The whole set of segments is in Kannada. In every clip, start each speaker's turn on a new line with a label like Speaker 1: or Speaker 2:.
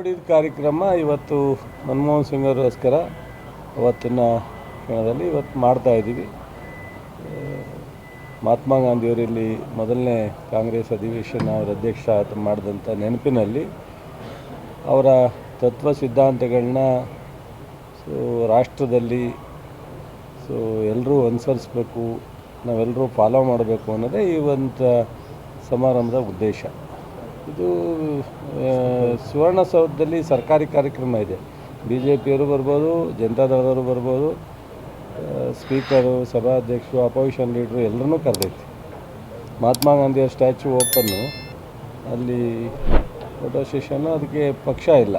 Speaker 1: ಮುಂದೂಡಿದ ಕಾರ್ಯಕ್ರಮ ಇವತ್ತು ಮನಮೋಹನ್ ಸಿಂಗ್ ಅವರಿಗೋಸ್ಕರ ಅವತ್ತಿನ ಕ್ಷಣದಲ್ಲಿ ಇವತ್ತು ಮಾಡ್ತಾ ಇದ್ದೀವಿ. ಮಹಾತ್ಮ ಗಾಂಧಿಯವರಲ್ಲಿ ಮೊದಲನೇ ಕಾಂಗ್ರೆಸ್ ಅಧಿವೇಶನ ಅವರ ಅಧ್ಯಕ್ಷ ಮಾಡಿದಂಥ ನೆನಪಿನಲ್ಲಿ ಅವರ ತತ್ವ ಸಿದ್ಧಾಂತಗಳನ್ನ ಸೊ ರಾಷ್ಟ್ರದಲ್ಲಿ ಸೊ ಎಲ್ಲರೂ ಅನುಸರಿಸ್ಬೇಕು, ನಾವೆಲ್ಲರೂ ಫಾಲೋ ಮಾಡಬೇಕು ಅನ್ನೋದೇ ಈ ಒಂದು ಸಮಾರಂಭದ ಉದ್ದೇಶ. ಇದು ಸುವರ್ಣಸೌಧದಲ್ಲಿ ಸರ್ಕಾರಿ ಕಾರ್ಯಕ್ರಮ ಇದೆ. ಬಿ ಜೆ ಪಿಯವರು ಬರ್ಬೋದು ಜನತಾದಳದವರು ಬರ್ಬೋದು ಸ್ಪೀಕರು, ಸಭಾಧ್ಯಕ್ಷರು ಅಪೋಸಿಷನ್ ಲೀಡ್ರು ಎಲ್ಲರನ್ನೂ ಕರೆದೈತಿ. ಮಹಾತ್ಮ ಗಾಂಧಿಯ ಸ್ಟ್ಯಾಚು ಓಪನ್ನು ಅಲ್ಲಿ ಫೋಟೋ ಸೆಷನ್ನು ಅದಕ್ಕೆ ಪಕ್ಷ ಇಲ್ಲ.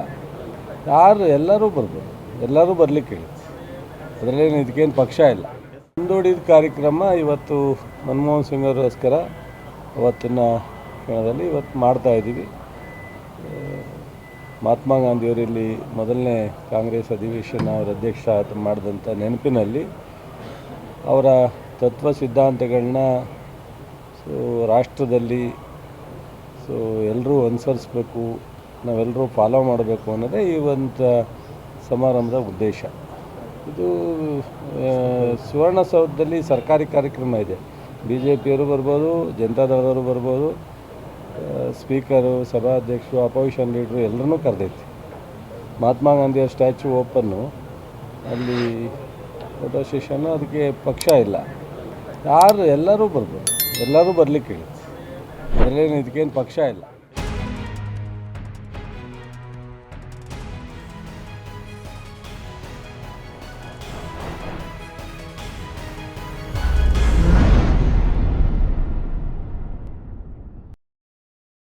Speaker 1: ಯಾರು, ಎಲ್ಲರೂ ಬರ್ಬೋದು. ಎಲ್ಲರೂ ಬರಲಿಕ್ಕೆ ಹೇಳಿ. ಅದರಲ್ಲೇನು ಇದಕ್ಕೇನು ಪಕ್ಷ ಇಲ್ಲ. ಮುಂದೂಡಿದ ಕಾರ್ಯಕ್ರಮ ಇವತ್ತು ಮನಮೋಹನ್ ಸಿಂಗ್ ಅವರಿಗೋಸ್ಕರ ಅವತ್ತಿನ ಕ್ಷಣದಲ್ಲಿ ಇವತ್ತು ಮಾಡ್ತಾ ಇದ್ದೀವಿ. ಮಹಾತ್ಮ ಗಾಂಧಿಯವರಲ್ಲಿ ಮೊದಲನೇ ಕಾಂಗ್ರೆಸ್ ಅಧಿವೇಶನ ಅವರ ಅಧ್ಯಕ್ಷ ಮಾಡಿದಂಥ ನೆನಪಿನಲ್ಲಿ ಅವರ ತತ್ವ ಸಿದ್ಧಾಂತಗಳನ್ನ ಸೊ ರಾಷ್ಟ್ರದಲ್ಲಿ ಸೊ ಎಲ್ಲರೂ ಅನುಸರಿಸ್ಬೇಕು, ನಾವೆಲ್ಲರೂ ಫಾಲೋ ಮಾಡಬೇಕು ಅನ್ನೋದೇ ಈ ಒಂದು ಸಮಾರಂಭದ ಉದ್ದೇಶ. ಇದು ಸುವರ್ಣಸೌಧದಲ್ಲಿ ಸರ್ಕಾರಿ ಕಾರ್ಯಕ್ರಮ ಇದೆ. ಬಿ ಜೆ ಪಿಯವರು ಬರ್ಬೋದು, ಜನತಾದಳದವರು ಬರ್ಬೋದು ಸ್ಪೀಕರು, ಸಭಾಧ್ಯಕ್ಷರು ಅಪೋಸಿಷನ್ ಲೀಡ್ರು ಎಲ್ಲರನ್ನೂ ಕರೆದೈತಿ. ಮಹಾತ್ಮ ಗಾಂಧಿಯ ಸ್ಟ್ಯಾಚು ಓಪನ್ನು ಅಲ್ಲಿ ಫೋಟೋ ಸೆಷನ್ನು ಅದಕ್ಕೆ ಪಕ್ಷ ಇಲ್ಲ. ಯಾರು ಎಲ್ಲರೂ ಬರ್ಬೋದು. ಎಲ್ಲರೂ ಬರಲಿಕ್ಕೆ ಹೇಳಿ ಅದರಲ್ಲೇನು ಇದಕ್ಕೇನು ಪಕ್ಷ ಇಲ್ಲ.